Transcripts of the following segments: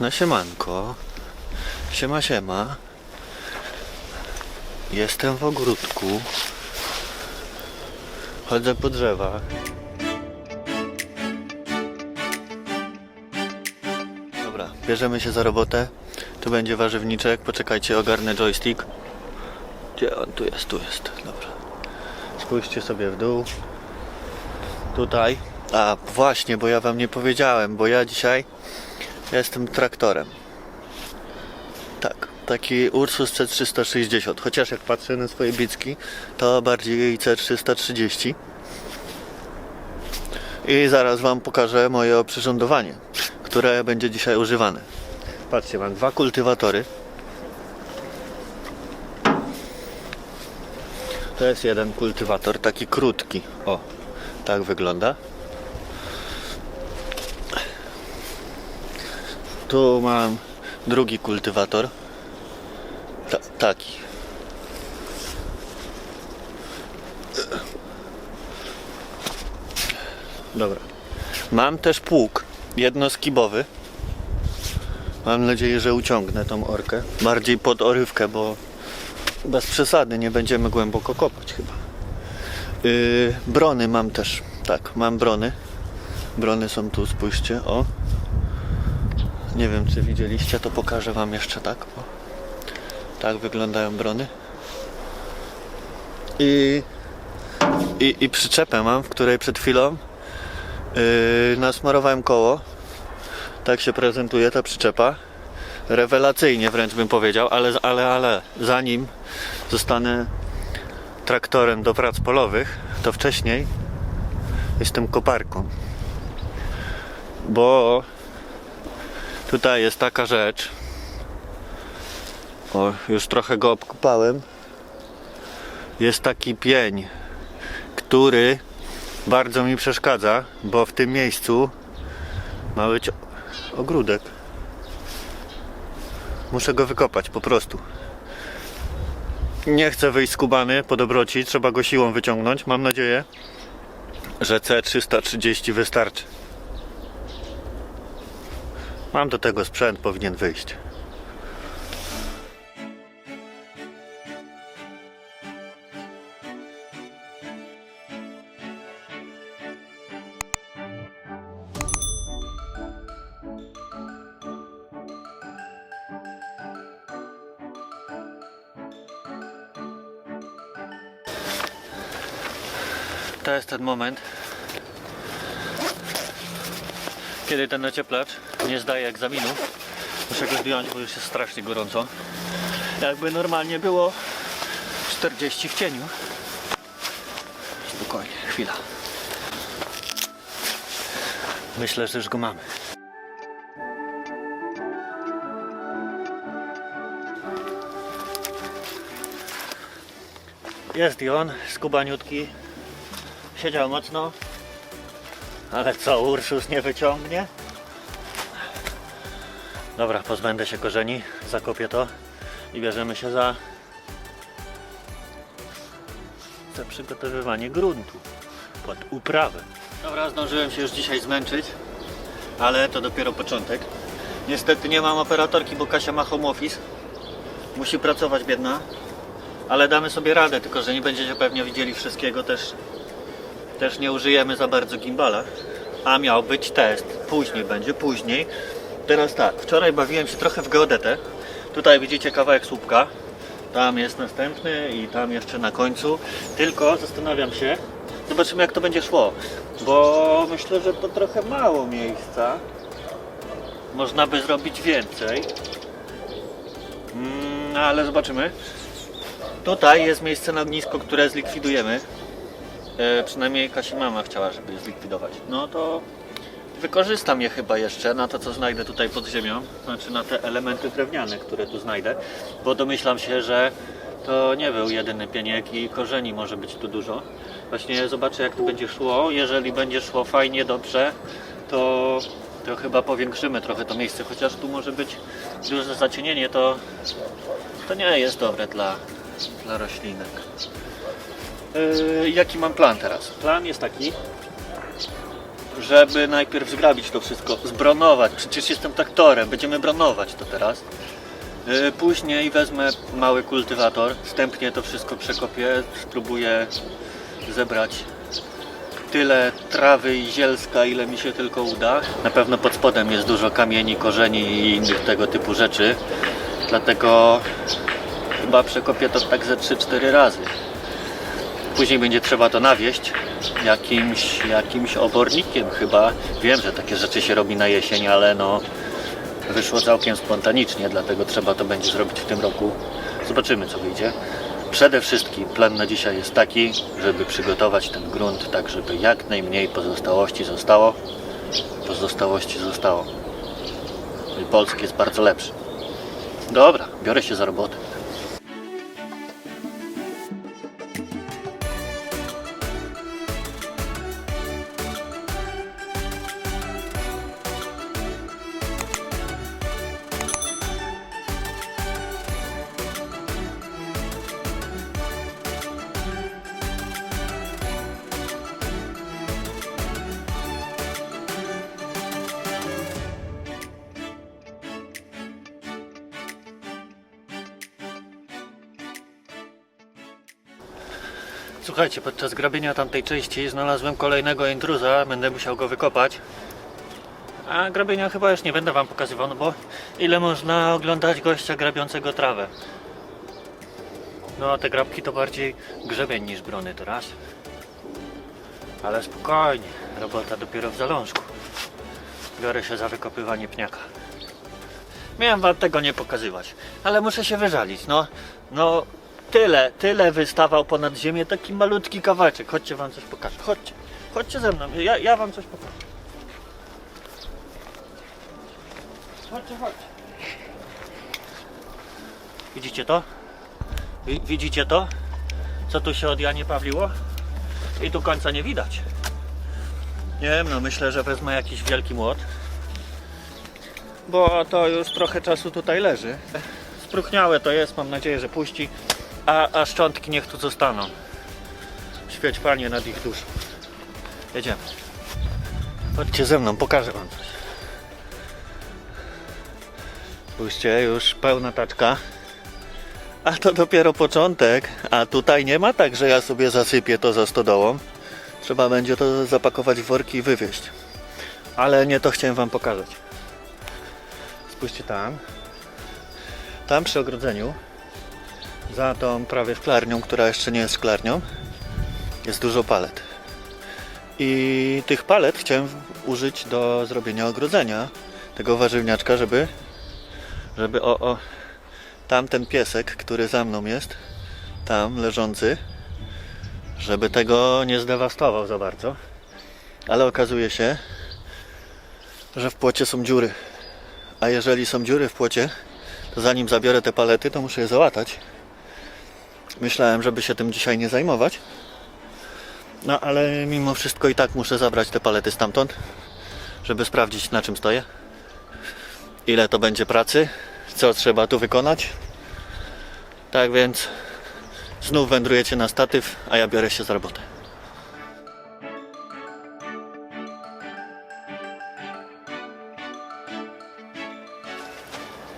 No siemanko. Siema, siema. Jestem w ogródku. Chodzę po drzewach. Dobra, bierzemy się za robotę. Tu będzie warzywniczek. Poczekajcie, ogarnę joystick. Gdzie on? Tu jest, tu jest. Dobra. Spójrzcie sobie w dół. Tutaj. A, właśnie, bo ja wam nie powiedziałem, bo ja dzisiaj jestem traktorem. Tak, taki Ursus C360. Chociaż jak patrzę na swoje bicki, to bardziej C330. I zaraz wam pokażę moje oprzyrządowanie, które będzie dzisiaj używane. Patrzcie, mam dwa kultywatory. To jest jeden kultywator, taki krótki. O, tak wygląda. Tu mam drugi kultywator. Ta, taki. Dobra. Mam też pług jednoskibowy. Mam nadzieję, że uciągnę tą orkę. Bardziej pod orywkę, bo bez przesady nie będziemy głęboko kopać chyba. Yy, brony mam też. Tak, mam brony. Brony są tu, spójrzcie. O. Nie wiem, czy widzieliście, to pokażę Wam jeszcze tak. O. Tak wyglądają brony. I, i, i przyczepę mam, w której przed chwilą yy, nasmarowałem koło. Tak się prezentuje ta przyczepa. Rewelacyjnie wręcz bym powiedział, ale, ale, ale zanim zostanę traktorem do prac polowych, to wcześniej jestem koparką. Bo Tutaj jest taka rzecz. O, już trochę go obkupałem. Jest taki pień, który bardzo mi przeszkadza, bo w tym miejscu ma być ogródek. Muszę go wykopać po prostu. Nie chcę wyjść skubany po dobroci, trzeba go siłą wyciągnąć. Mam nadzieję, że C330 wystarczy. Mam do tego sprzęt, powinien wyjść. To jest ten moment, kiedy ten ocieplacz nie zdaje egzaminów. Muszę go zdjąć, bo już jest strasznie gorąco. Jakby normalnie było 40 w cieniu. Spokojnie, chwila. Myślę, że już go mamy. Jest i on, skubaniutki. Siedział mocno, ale co, Ursus nie wyciągnie? Dobra, pozbędę się korzeni, zakopię to i bierzemy się za, za przygotowywanie gruntu pod uprawę. Dobra, zdążyłem się już dzisiaj zmęczyć, ale to dopiero początek. Niestety nie mam operatorki, bo Kasia ma home office. Musi pracować biedna, ale damy sobie radę, tylko że nie będziecie pewnie widzieli wszystkiego też też nie użyjemy za bardzo gimbala, a miał być test. Później będzie, później. Teraz tak, wczoraj bawiłem się trochę w geodetę. Tutaj widzicie kawałek słupka. Tam jest następny i tam jeszcze na końcu. Tylko zastanawiam się, zobaczymy jak to będzie szło. Bo myślę, że to trochę mało miejsca. Można by zrobić więcej. Mm, ale zobaczymy. Tutaj jest miejsce na ognisko, które zlikwidujemy. E, przynajmniej Kasi mama chciała, żeby je zlikwidować. No to wykorzystam je chyba jeszcze na to, co znajdę tutaj pod ziemią. Znaczy na te elementy drewniane, które tu znajdę. Bo domyślam się, że to nie był jedyny pieniek i korzeni może być tu dużo. Właśnie zobaczę jak to będzie szło. Jeżeli będzie szło fajnie, dobrze, to, to chyba powiększymy trochę to miejsce. Chociaż tu może być duże zacienienie, to, to nie jest dobre dla, dla roślinek. Yy, jaki mam plan teraz? Plan jest taki, żeby najpierw zgrabić to wszystko, zbronować. Przecież jestem traktorem, będziemy bronować to teraz. Yy, Później wezmę mały kultywator, wstępnie to wszystko przekopię, spróbuję zebrać tyle trawy i zielska, ile mi się tylko uda. Na pewno pod spodem jest dużo kamieni, korzeni i innych tego typu rzeczy, dlatego chyba przekopię to tak ze 3-4 razy. Później będzie trzeba to nawieść jakimś, jakimś obornikiem chyba. Wiem, że takie rzeczy się robi na jesień, ale no wyszło całkiem spontanicznie, dlatego trzeba to będzie zrobić w tym roku. Zobaczymy co wyjdzie. Przede wszystkim plan na dzisiaj jest taki, żeby przygotować ten grunt tak, żeby jak najmniej pozostałości zostało. Pozostałości zostało. Polski jest bardzo lepszy. Dobra, biorę się za robotę. Słuchajcie, podczas grabienia tamtej części znalazłem kolejnego intruza, będę musiał go wykopać. A grabienia chyba już nie będę wam pokazywał, no bo ile można oglądać gościa grabiącego trawę. No te grabki to bardziej grzebień niż brony teraz. Ale spokojnie, robota dopiero w zalążku. Biorę się za wykopywanie pniaka. Miałem wam tego nie pokazywać, ale muszę się wyżalić, no. No, tyle, tyle wystawał ponad ziemię, taki malutki kawałeczek. Chodźcie wam coś pokażę, chodźcie. Chodźcie ze mną, ja, ja wam coś pokażę. Chodźcie, chodźcie. Widzicie to? Wi- Widzicie to? Co tu się od Janie Pawliło? I tu końca nie widać. Nie wiem, no myślę, że wezmę jakiś wielki młot. Bo to już trochę czasu tutaj leży. Spruchniałe to jest, mam nadzieję, że puści. A, a szczątki niech tu zostaną. Świeć Panie nad ich duszą. Jedziemy. Chodźcie ze mną, pokażę Wam coś. Spójrzcie, już pełna taczka. A to dopiero początek. A tutaj nie ma tak, że ja sobie zasypię to za stodołą. Trzeba będzie to zapakować w worki i wywieźć. Ale nie to chciałem Wam pokazać. Spójrzcie tam. Tam przy ogrodzeniu, za tą prawie szklarnią, która jeszcze nie jest szklarnią, jest dużo palet. I tych palet chciałem użyć do zrobienia ogrodzenia tego warzywniaczka, żeby, żeby o, o tamten piesek, który za mną jest, tam leżący, żeby tego nie zdewastował za bardzo. Ale okazuje się, że w płocie są dziury. A jeżeli są dziury w płocie, to zanim zabiorę te palety, to muszę je załatać. Myślałem, żeby się tym dzisiaj nie zajmować. No ale mimo wszystko i tak muszę zabrać te palety stamtąd, żeby sprawdzić na czym stoję. Ile to będzie pracy, co trzeba tu wykonać. Tak więc znów wędrujecie na statyw, a ja biorę się za robotę.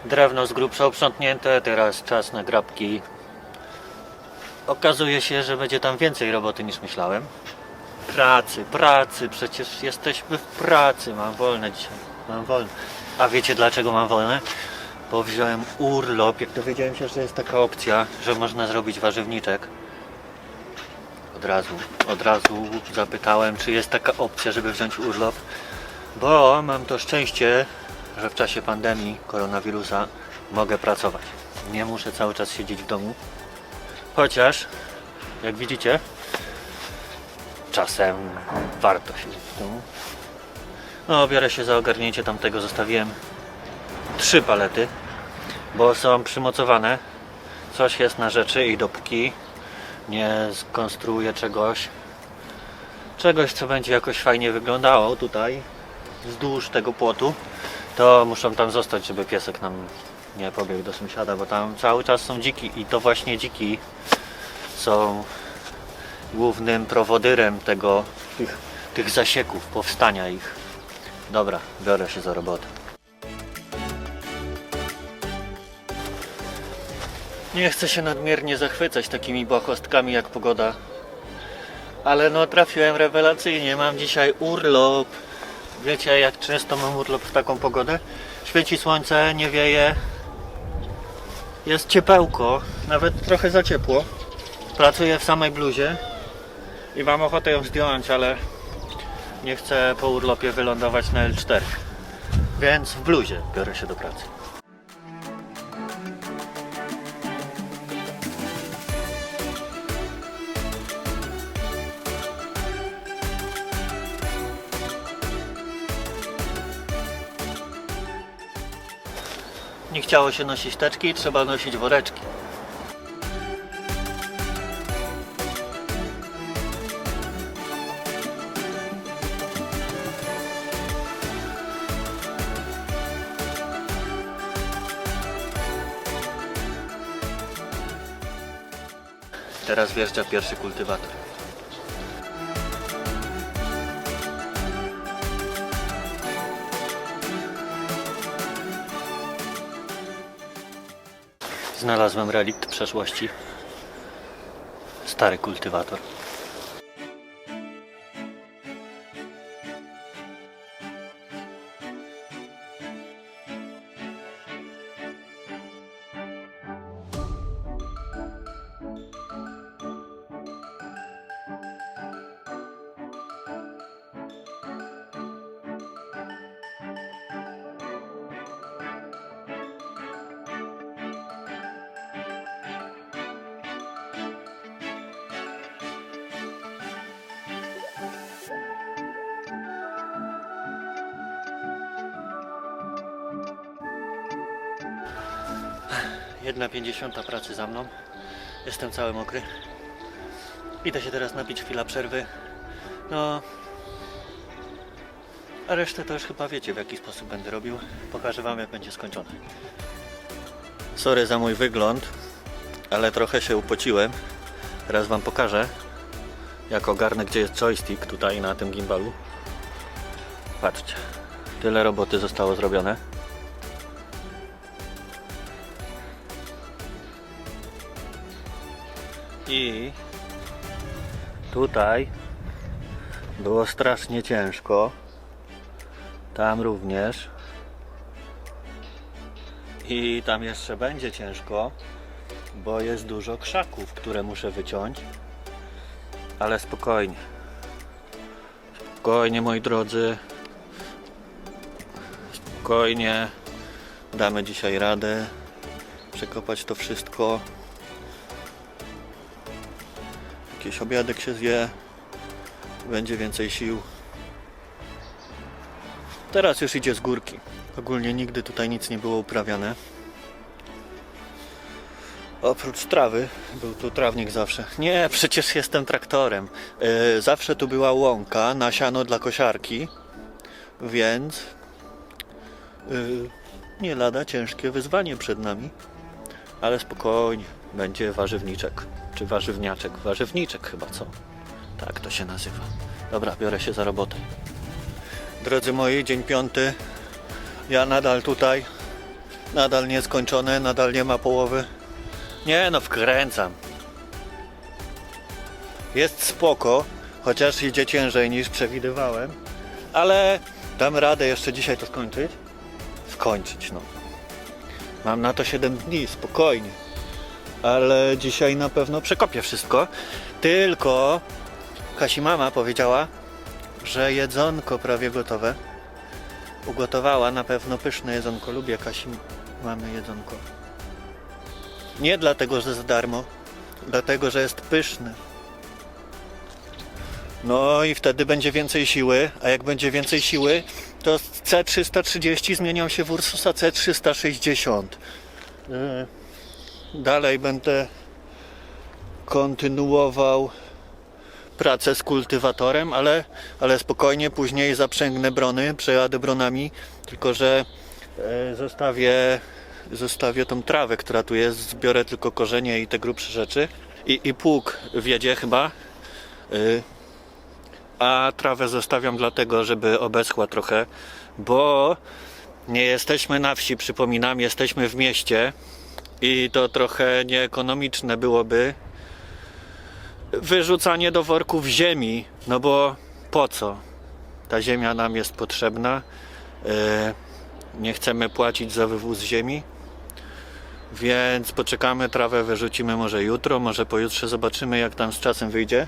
Drewno z grubsza uprzątnięte, teraz czas na grabki. Okazuje się, że będzie tam więcej roboty niż myślałem. Pracy, pracy, przecież jesteśmy w pracy. Mam wolne dzisiaj, mam wolne. A wiecie dlaczego mam wolne? Bo wziąłem urlop, jak dowiedziałem się, że jest taka opcja, że można zrobić warzywniczek. Od razu, od razu zapytałem, czy jest taka opcja, żeby wziąć urlop. Bo mam to szczęście, że w czasie pandemii koronawirusa mogę pracować. Nie muszę cały czas siedzieć w domu. Chociaż, jak widzicie, czasem warto siedzieć w. No, biorę się za ogarnięcie tamtego. Zostawiłem trzy palety, bo są przymocowane. Coś jest na rzeczy i dopóki nie skonstruuję czegoś, czegoś, co będzie jakoś fajnie wyglądało tutaj, wzdłuż tego płotu, to muszą tam zostać, żeby piesek nam nie pobiegł do sąsiada, bo tam cały czas są dziki i to właśnie dziki są głównym prowodyrem tego, tych tych zasieków, powstania ich. Dobra, biorę się za robotę. Nie chcę się nadmiernie zachwycać takimi błahostkami jak pogoda. Ale no trafiłem rewelacyjnie, mam dzisiaj urlop. Wiecie jak często mam urlop w taką pogodę? Świeci słońce, nie wieje. Jest ciepełko, nawet trochę za ciepło. Pracuję w samej bluzie i mam ochotę ją zdjąć, ale nie chcę po urlopie wylądować na L4. Więc w bluzie biorę się do pracy. Chciało się nosić teczki, trzeba nosić woreczki. Teraz wjeżdża pierwszy kultywator. Znalazłem relikt przeszłości. Stary kultywator. Jedna pięćdziesiąta pracy za mną. Jestem cały mokry. Idę się teraz napić chwila przerwy. No. A resztę to już chyba wiecie w jaki sposób będę robił. Pokażę wam jak będzie skończone. Sorry za mój wygląd, ale trochę się upociłem. Teraz wam pokażę jak ogarnę gdzie jest joystick tutaj na tym gimbalu. Patrzcie. Tyle roboty zostało zrobione. I tutaj było strasznie ciężko. Tam również. I tam jeszcze będzie ciężko, bo jest dużo krzaków, które muszę wyciąć. Ale spokojnie. Spokojnie, moi drodzy. Spokojnie. Damy dzisiaj radę przekopać to wszystko. Jakiś obiadek się zje, będzie więcej sił. Teraz już idzie z górki. Ogólnie nigdy tutaj nic nie było uprawiane. Oprócz trawy, był tu trawnik zawsze. Nie, przecież jestem traktorem. Yy, zawsze tu była łąka na siano dla kosiarki, więc yy, nie lada ciężkie wyzwanie przed nami. Ale spokojnie, będzie warzywniczek. Czy warzywniaczek? Warzywniczek chyba, co? Tak to się nazywa. Dobra, biorę się za robotę. Drodzy moi, dzień piąty. Ja nadal tutaj. Nadal nieskończone, nadal nie ma połowy. Nie no, wkręcam. Jest spoko, chociaż idzie ciężej niż przewidywałem. Ale dam radę jeszcze dzisiaj to skończyć. Skończyć, no. Mam na to 7 dni, spokojnie. Ale dzisiaj na pewno przekopię wszystko. Tylko Kasi mama powiedziała, że jedzonko prawie gotowe. Ugotowała na pewno pyszne jedzonko. Lubię Kasi mamy jedzonko. Nie dlatego, że za darmo, dlatego, że jest pyszne. No i wtedy będzie więcej siły, a jak będzie więcej siły, to z C330 zmienią się w Ursusa C360. Yy, Dalej będę kontynuował pracę z kultywatorem, ale, ale spokojnie później zaprzęgnę brony, przejadę bronami, tylko że e, zostawię, zostawię tą trawę, która tu jest, zbiorę tylko korzenie i te grubsze rzeczy i, i pług wiedzie chyba. Y, a trawę zostawiam dlatego, żeby obeschła trochę, bo nie jesteśmy na wsi, przypominam, jesteśmy w mieście i to trochę nieekonomiczne byłoby wyrzucanie do worków ziemi, no bo po co? Ta ziemia nam jest potrzebna. E, Nie chcemy płacić za wywóz ziemi, więc poczekamy, trawę wyrzucimy może jutro, może pojutrze zobaczymy jak tam z czasem wyjdzie.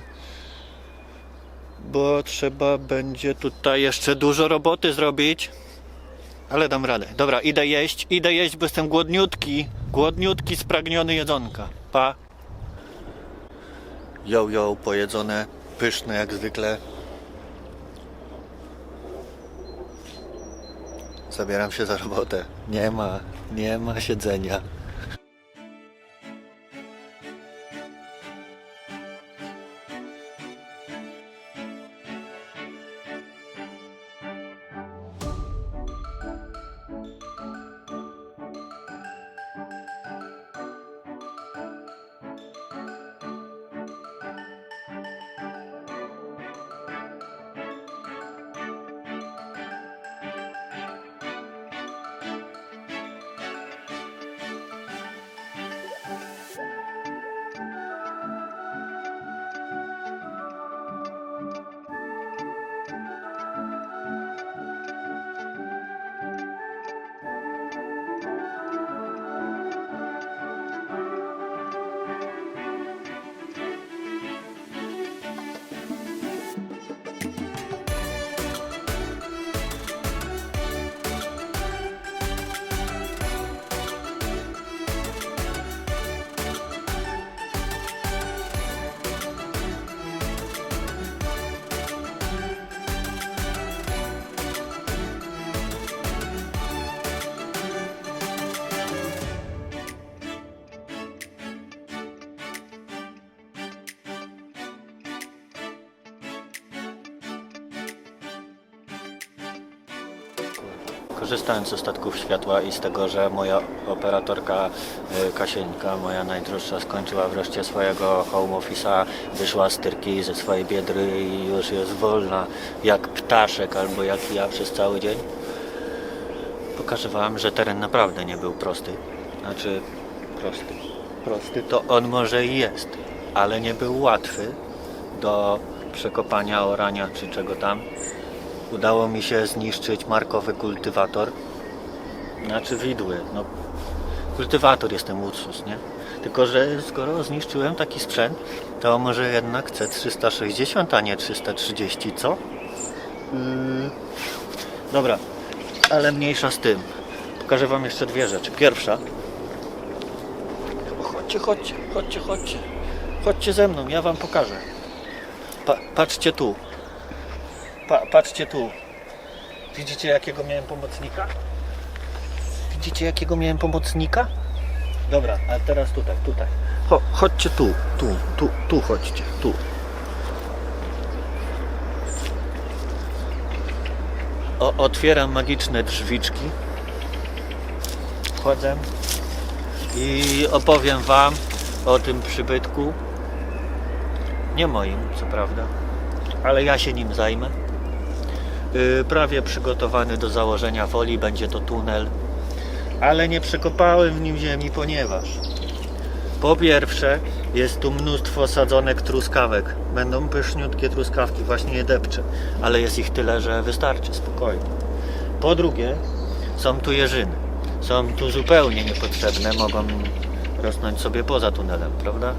Bo trzeba będzie tutaj jeszcze dużo roboty zrobić. Ale dam radę. Dobra, idę jeść, idę jeść, bo jestem głodniutki. Głodniutki, spragniony jedzonka. Pa. Yo, yo, pojedzone, pyszne jak zwykle. Zabieram się za robotę. Nie ma, nie ma siedzenia. Korzystając z ostatków światła i z tego, że moja operatorka y, Kasieńka, moja najdroższa, skończyła wreszcie swojego home office'a, wyszła z tyrki ze swojej biedry i już jest wolna jak ptaszek albo jak ja przez cały dzień. Pokażę Wam, że teren naprawdę nie był prosty. Znaczy, prosty. Prosty to on może i jest, ale nie był łatwy do przekopania, orania czy czego tam. Udało mi się zniszczyć markowy kultywator. Znaczy widły. No, kultywator jest ten Ursus, nie? Tylko, że skoro zniszczyłem taki sprzęt, to może jednak C360, a nie 330, co? Yy, dobra, ale mniejsza z tym. Pokażę Wam jeszcze dwie rzeczy. Pierwsza. Chodźcie, chodźcie, chodźcie, chodźcie. Chodźcie ze mną, ja Wam pokażę. Pa, patrzcie tu. Pa, patrzcie tu. Widzicie jakiego miałem pomocnika? Widzicie jakiego miałem pomocnika? Dobra, a teraz tutaj, tutaj. Cho, chodźcie tu, tu, tu, tu chodźcie, tu. O, otwieram magiczne drzwiczki. Wchodzę i opowiem Wam o tym przybytku. Nie moim, co prawda, ale ja się nim zajmę. Yy, prawie przygotowany do założenia woli, będzie to tunel, ale nie przekopałem w nim ziemi, ponieważ po pierwsze jest tu mnóstwo sadzonek truskawek. Będą pyszniutkie truskawki, właśnie je depczę, ale jest ich tyle, że wystarczy spokojnie. Po drugie są tu jeżyny. Są tu zupełnie niepotrzebne, mogą rosnąć sobie poza tunelem, prawda?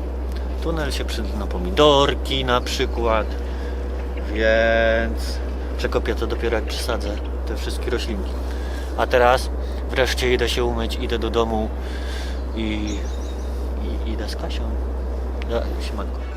Tunel się przyda na pomidorki na przykład, więc przekopię to dopiero jak przesadzę te wszystkie roślinki. A teraz wreszcie idę się umyć, idę do domu i, i idę z Kasią. Siemanko.